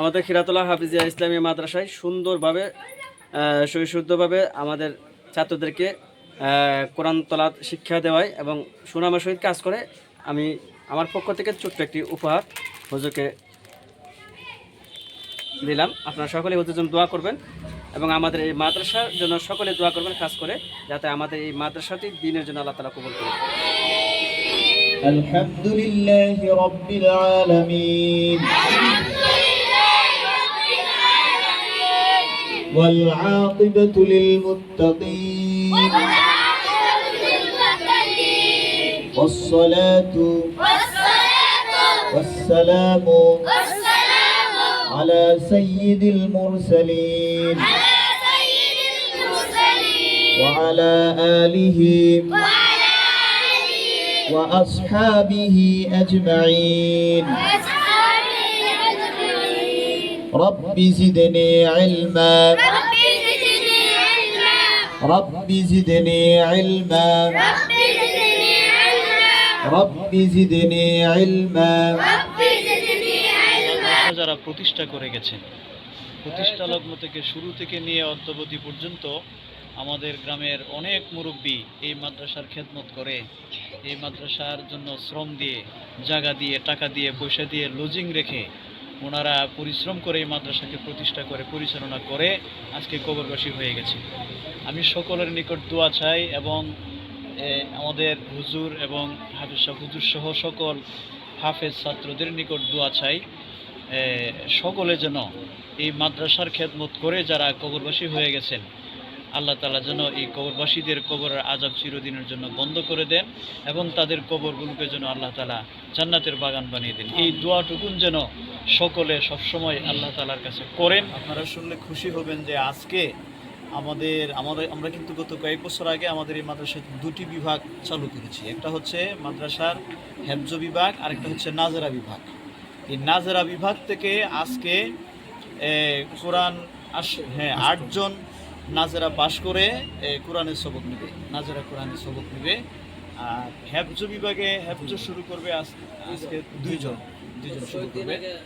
আমাদের খিরাতলা হাফিজিয়া ইসলামী মাদ্রাসায় সুন্দরভাবে সুশুদ্ধভাবে আমাদের ছাত্রদেরকে কোরআন তলাত শিক্ষা দেওয়ায় এবং সুনামের সহিত কাজ করে। আমি আমার পক্ষ থেকে ছোট্ট একটি উপহার হুজুরকে দিলাম। আপনারা সকলে হুজুর জন্য দোয়া করবেন এবং আমাদের এই মাদ্রাসার জন্য সকলে দোয়া করবেন কাজ করে, যাতে আমাদের এই মাদ্রাসাটি দিনের জন্য আল্লাহ তালা কবুল করেন আলহামদুলিল্লাহ রব্বিল আলামিন। والعاقبة للمتقين والصلاة والسلام على سيد المرسلين وعلى آله وأصحابه أجمعين. رب زدني علما رب زدني علما رب زدني علما যারা প্রতিষ্ঠা করে গেছেন প্রতিষ্ঠা লগ্ন থেকে শুরু থেকে নিয়ে অদ্যবধি পর্যন্ত আমাদের গ্রামের অনেক মুরব্বী এই মাদ্রাসার খেদমত করে এই মাদ্রাসার জন্য শ্রম দিয়ে জায়গা দিয়ে টাকা দিয়ে পয়সা দিয়ে লজিং রেখে ওনারা পরিশ্রম করে এই মাদ্রাসাকে প্রতিষ্ঠা করে, পরিচালনা করে, আজকে কবরবাসী হয়ে গেছে। আমি সকলের নিকট দোয়া চাই এবং আমাদের হুজুর এবং হাফিজ সাহেব হুজুর সহ সকল হাফেজ ছাত্রদের নিকট দোয়া চাই। সকলে যেন এই মাদ্রাসার খেদমত করে যারা কবরবাসী হয়ে গেছেন আল্লাহ তালা যেন এই কবরবাসীদের কবরের আজাব চিরদিনের জন্য বন্ধ করে দেন এবং তাদের কবরগুলোকে যেন আল্লাহ তালা জান্নাতের বাগান বানিয়ে দেন। এই দোয়াটুকুন যেন সকলে সবসময় আল্লাহ তালার কাছে করেন। আপনারা শুনলে খুশি হবেন যে আজকে আমাদের আমাদের, আমরা কিন্তু গত কয়েক বছর আগে আমাদের এই মাদ্রাসায় দুটি বিভাগ চালু করেছি। একটা হচ্ছে মাদ্রাসার হেফজ বিভাগ আর একটা হচ্ছে নাজারা বিভাগ। এই নাজারা বিভাগ থেকে আজকে কোরআন আস হ্যাঁ আটজন নাজেরা পাশ করে কোরআনের সবক নেবে নাজেরা কোরআনের সবক নেবে। আর হেফজ বিভাগে হেফজ শুরু করবে আজ- আজকে দুইজন দুইজন শুরু করবে।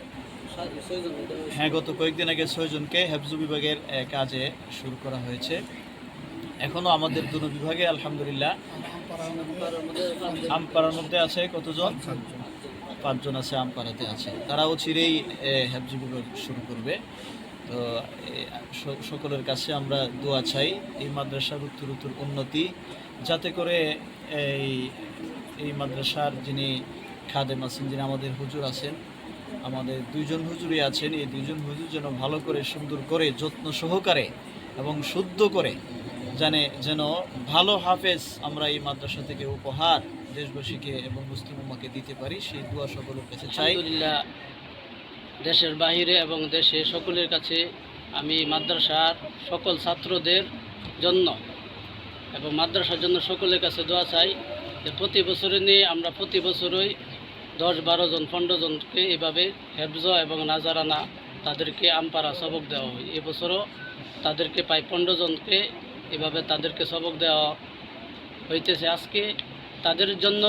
হ্যাঁ গত কয়েকদিন আগে ছয়জনকে হেফজ বিভাগের কাজে শুরু করা হয়েছে। এখনও আমাদের দুটো বিভাগে আলহামদুলিল্লাহ। আমপাড়ার মধ্যে আছে কতজন? পাঁচজন আছে আমপাড়াতে আছে। তারাও চিরেই এ, বিভাগ শুরু করবে। তো সকলের কাছে আমরা দোয়া চাই এই মাদ্রাসার উত্তর উন্নতি, যাতে করে এই এই মাদ্রাসার যিনি খাদেম আছেন, যিনি আমাদের হুজুর আছেন, আমাদের দুইজন হুজুরই আছেন, এই দুইজন হুজুর যেন ভালো করে, সুন্দর করে, যত্ন সহকারে এবং শুদ্ধ করে জানে যেন ভালো হাফেজ আমরা এই মাদ্রাসা থেকে উপহার দেশবাসীকে এবং মুসলিম উম্মাকে দিতে পারি, সেই দোয়া সকলের কাছে চাই। দেশের বাহিরে এবং দেশে সকলের কাছে আমি মাদ্রাসার সকল ছাত্রদের জন্য এবং মাদ্রাসার জন্য সকলের কাছে দোয়া চাই যে প্রতি বছরে নিয়ে আমরা প্রতি বছরই দশ বারো জন, পনেরো জনকে এভাবে হেফজ এবং নাজারানা তাদেরকে আমপারা সবক দেওয়া হয়। এবছরও তাদেরকে প্রায় পনেরো জনকে এভাবে তাদেরকে সবক দেওয়া হইতেছে। আজকে তাদের জন্য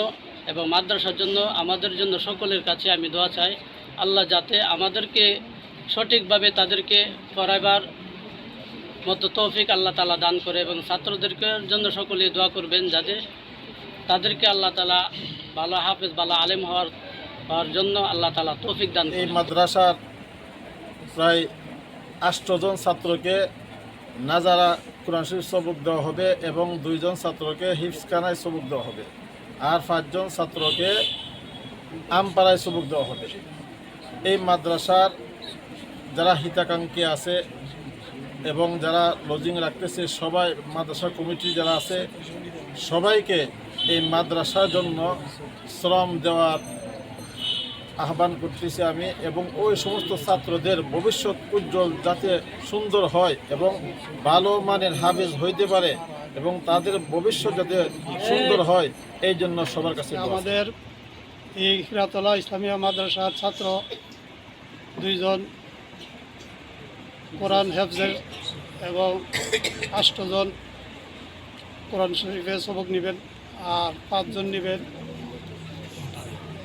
এবং মাদ্রাসার জন্য আমাদের জন্য সকলের কাছে আমি দোয়া চাই আল্লাহ যাতে আমাদেরকে সঠিকভাবে তাদেরকে পড়াইবার মতো তৌফিক আল্লাহ তালা দান করে এবং ছাত্রদেরকে জন্য সকলে দোয়া করবেন যাতে তাদেরকে আল্লাহ তালা ভালো হাফেজ ভালো আলেম হওয়ার হওয়ার জন্য আল্লাহ তালা তৌফিক দান এই মাদ্রাসার প্রায় আষ্টজন ছাত্রকে নাজারা কোরআন শরীফ সবক দেওয়া হবে এবং দুইজন ছাত্রকে হিফসখানায় সবক দেওয়া হবে আর পাঁচজন ছাত্রকে আমপাড়ায় সবক দেওয়া হবে। এই মাদ্রাসার যারা হিতাকাঙ্ক্ষী আছে এবং যারা লজিং রাখতেছে, সবাই মাদ্রাসা কমিটি যারা আছে, সবাইকে এই মাদ্রাসার জন্য শ্রম দেওয়ার আহ্বান করতেছি আমি এবং ওই সমস্ত ছাত্রদের ভবিষ্যৎ উজ্জ্বল যাতে সুন্দর হয় এবং ভালো মানের হাফেজ হইতে পারে এবং তাদের ভবিষ্যৎ যাতে সুন্দর হয়, এই জন্য সবার কাছে আমাদের এই হিরাতলা ইসলামিয়া মাদ্রাসার ছাত্র দুইজন কোরআন হেফজের এবং আষ্টজন কোরআন শরীফের সবক নেবেন আর পাঁচজন নেবেন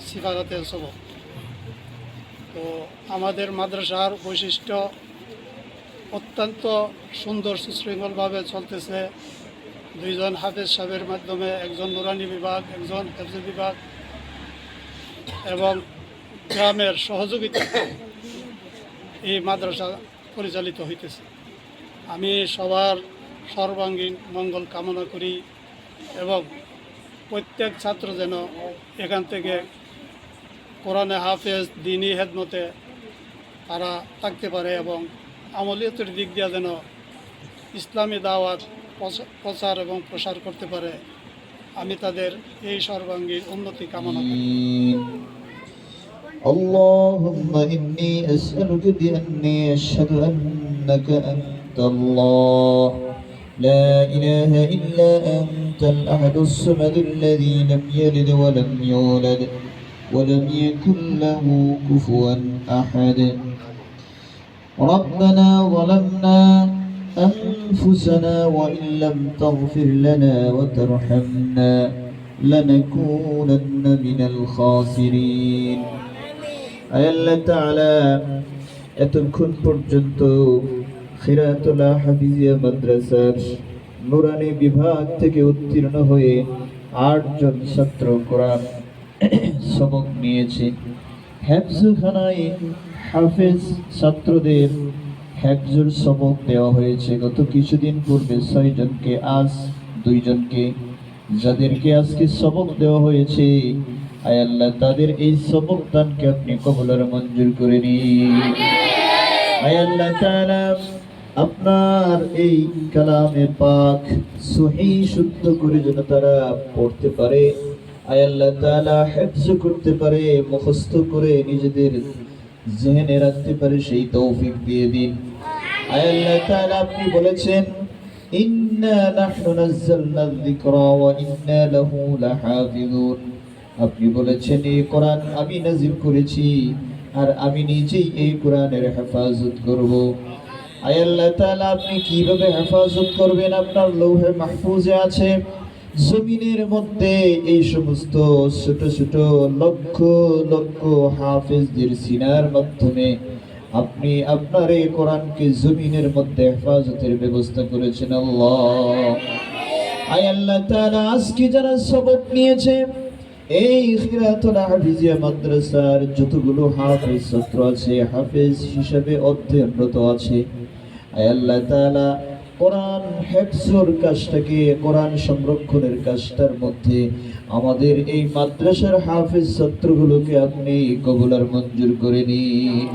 সিফারতের সবক। তো আমাদের মাদ্রাসার বৈশিষ্ট্য অত্যন্ত সুন্দর সুশৃঙ্খলভাবে চলতেছে। দুইজন হাফেজ সাহেবের মাধ্যমে, একজন নুরানি বিভাগ, একজন হেফজ বিভাগ এবং গ্রামের সহযোগিতা এই মাদ্রাসা পরিচালিত হইতেছে। আমি সবার সর্বাঙ্গীন মঙ্গল কামনা করি এবং প্রত্যেক ছাত্র যেন এখান থেকে কোরআনে হাফেজ, দিনী হেদমতে তারা থাকতে পারে এবং আমলিয়তের দিক দিয়ে যেন ইসলামী দাওয়াত প্রচার এবং প্রসার করতে পারে। আমি তাদের এই সর্বাঙ্গীন উন্নতি কামনা করি। اللهم إني أسألك بأني أشهد أنك أنت الله. لا إله إلا أنت الأحد الصمد الذي لم يلد ولم يولد ولم يكن له كفوا أحد. ربنا ظلمنا أنفسنا وإن لم تغفر لنا وترحمنا لنكونن من الخاسرين. আল্লাহ তাআলা এতক্ষণ পর্যন্ত খিরাতুল্লাহ হাফিজিয়া মাদ্রাসার নুরানি বিভাগ থেকে উত্তীর্ণ হয়ে আটজন ছাত্র কোরআন সবক নিয়েছে। হেফজখানায় হাফেজ ছাত্রদের হেফজুর সবক দেওয়া হয়েছে। গত কিছুদিন পূর্বে ছয়জনকে, আজ দুইজনকে, যাদেরকে আজকে সবক দেওয়া হয়েছে আয় আল্লাহ তাদের এই সবক দানকে আপনি কবলার মঞ্জুর করে নিন। আয় আল্লাহ আপনার এই কালামে পাক সহি শুদ্ধ করে যেন তারা পড়তে পারে। আয় আল্লাহ তাআলা হেফজ করতে পারে মুখস্থ করে নিজেদের জেহেনে রাখতে পারে সেই তৌফিক দিয়ে দিন। আয় আল্লাহ তাআলা আপনি বলেছেন ইন্না নাহনু নাযালনা যিকরা ওয়া ইন্না লাহু লাহাফিজুন। আপনি বলেছেন এই কোরআন আমি নাজিল করেছি, আর আমি নিজেই এই কোরআনের হেফাজত করব। আয় আল্লাহ তাআলা, আপনি কীভাবে হেফাজত করবেন? আপনার লৌহে মাহফুজে আছে, জমিনের মধ্যে এই সমস্ত ছোট ছোট লক্ষ লক্ষ হাফেজদের সিনার মাধ্যমে আপনি আপনার এই কোরআনকে জমিনের মধ্যে হেফাজতের ব্যবস্থা করেছেন। আল্লাহ। আয় আল্লাহ তাআলা, আজকে যারা সবক নিয়েছে এই খিরাতুল হাফিজিয়া মাদ্রাসার যতগুলো হাফেজ ছাত্র আছে, হাফেজ হিসাবে অধ্যয়নরত আছে। আল্লাহ তাআলা কোরআন হেফসুর কাজটাকে, কোরআন সংরক্ষণের কাজটার মধ্যে আমাদের এই মাদ্রাসার হাফেজ ছাত্রগুলোকে আপনি কবুলার মঞ্জুর করে নিন।